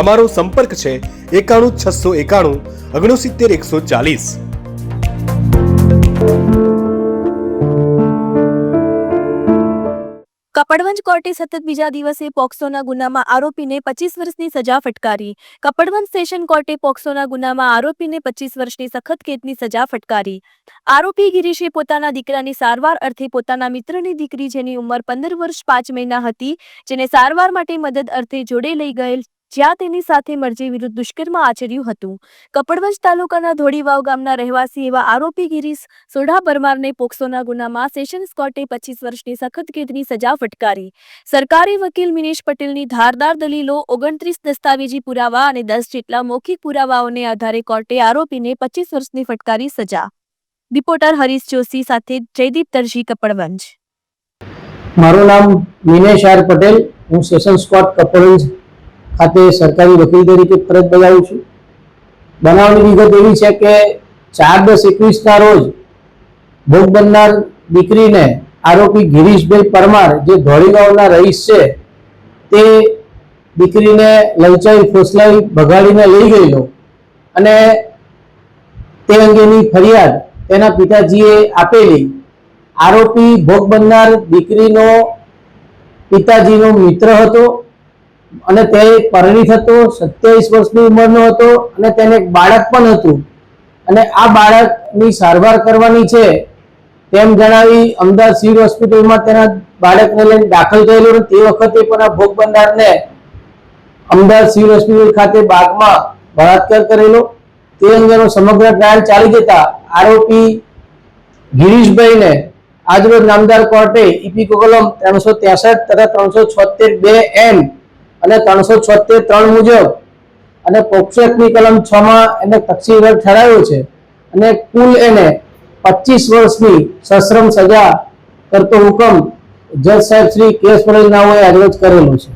અમારો સંપર્ક છે એકાણું છસો એકાણું ઓગણસિત્તેર એકસો ચાલીસ. કપડવંજ કોર્ટે સતત બીજા દિવસે પોક્સોના ગુનામાં આરોપીને પચીસ વર્ષની સજા ફટકારી. કપડવંજ સેશન કોર્ટે પોક્સોના ગુનામાં આરોપીને પચીસ વર્ષની સખત કેદની સજા ફટકારી. આરોપી ગિરીશે પોતાના દીકરાની સારવાર અર્થે પોતાના મિત્રની દીકરી જેની ઉંમર પંદર વર્ષ પાંચ મહિના હતી, જેને સારવાર માટે મદદ અર્થે જોડે લઈ ગયેલ જ્યાં તેની સાથે મરજી વિરુદ્ધ દુષ્કર્મ આચર્યું હતું. કપડવંજ તાલુકાના ધોળીવાવ ગામના રહેવાસી એવા આરોપી ગિરીશ સોઢા પરમારને પોક્સોના ગુનામાં સેશન્સ કોર્ટે પચીસ વર્ષની સખત કેદની સજા ફટકારી. સરકારી વકીલ મિનેશ પટેલની ધારદાર દલીલો ઓગણત્રીસ દસ્તાવેજી પુરાવા અને દસ જેટલા મૌખિક પુરાવાઓને આધારે કોર્ટે આરોપીને પચીસ વર્ષની ફટકારી સજા. રિપોર્ટર હરીશ જોશી સાથે જયદીપ દરજી કપડવંજ. મારું નામ મિનેશ આર પટેલ. હું સેશન્સ કોર્ટ કપડવંજ ખાતે સરકારી વકીલ તરીકે ફરજ બજાવું છું. બનાવની વિગત એવી છે કે ચાર દસ એકવીસના રોજ ભોગ બનનાર દીકરીને આરોપી ગિરીશભાઈ પરમાર જે ધોળીગાંવના રહીશ છે, તે દીકરીને લલચાઈ ફોસલાઈ ભગાડીને લઈ ગયેલો અને તે અંગેની ફરિયાદ તેના પિતાજીએ આપેલી. આરોપી ભોગ બનનાર દીકરીનો પિતાજીનો મિત્ર હતો અને તે પરિણીત હતો સત્યાવીસ વર્ષની ઉંમરનો હતો અને તેને એક બાળક પણ હતું. અને આ બાળકની સારવાર કરવાની છે તેમ જણાવી અમદાવાદ સિવિલ હોસ્પિટલમાં તેના બાળકને લઈને દાખલ થયેલો તે વખતે પણ આ ભોગ બનનારને અમદાવાદ સિવિલ હોસ્પિટલ ખાતે બાગમાં બળાત્કાર કરેલો. તે અંગેનો સમગ્ર ટ્રાયલ ચાલી જતા આરોપી ગિરીશભાઈને આજરોજ નામદાર કોર્ટે ઈપી કોલમ ત્રણસો ત્રેસઠ તથા ત્રણસો છોતેર બે એન અને ત્રણસો છોતેર ત્રણ મુજબ. અને પોક્સો કલમ છ માં એને તકસીરવાર ઠરાવ્યો છે. અને કુલ એને પચીસ વર્ષની સશ્રમ સજા કરતો હુકમ જજ સાહેબ શ્રી કેશ પટેલ નાઓએ આજરોજ કરેલો છે.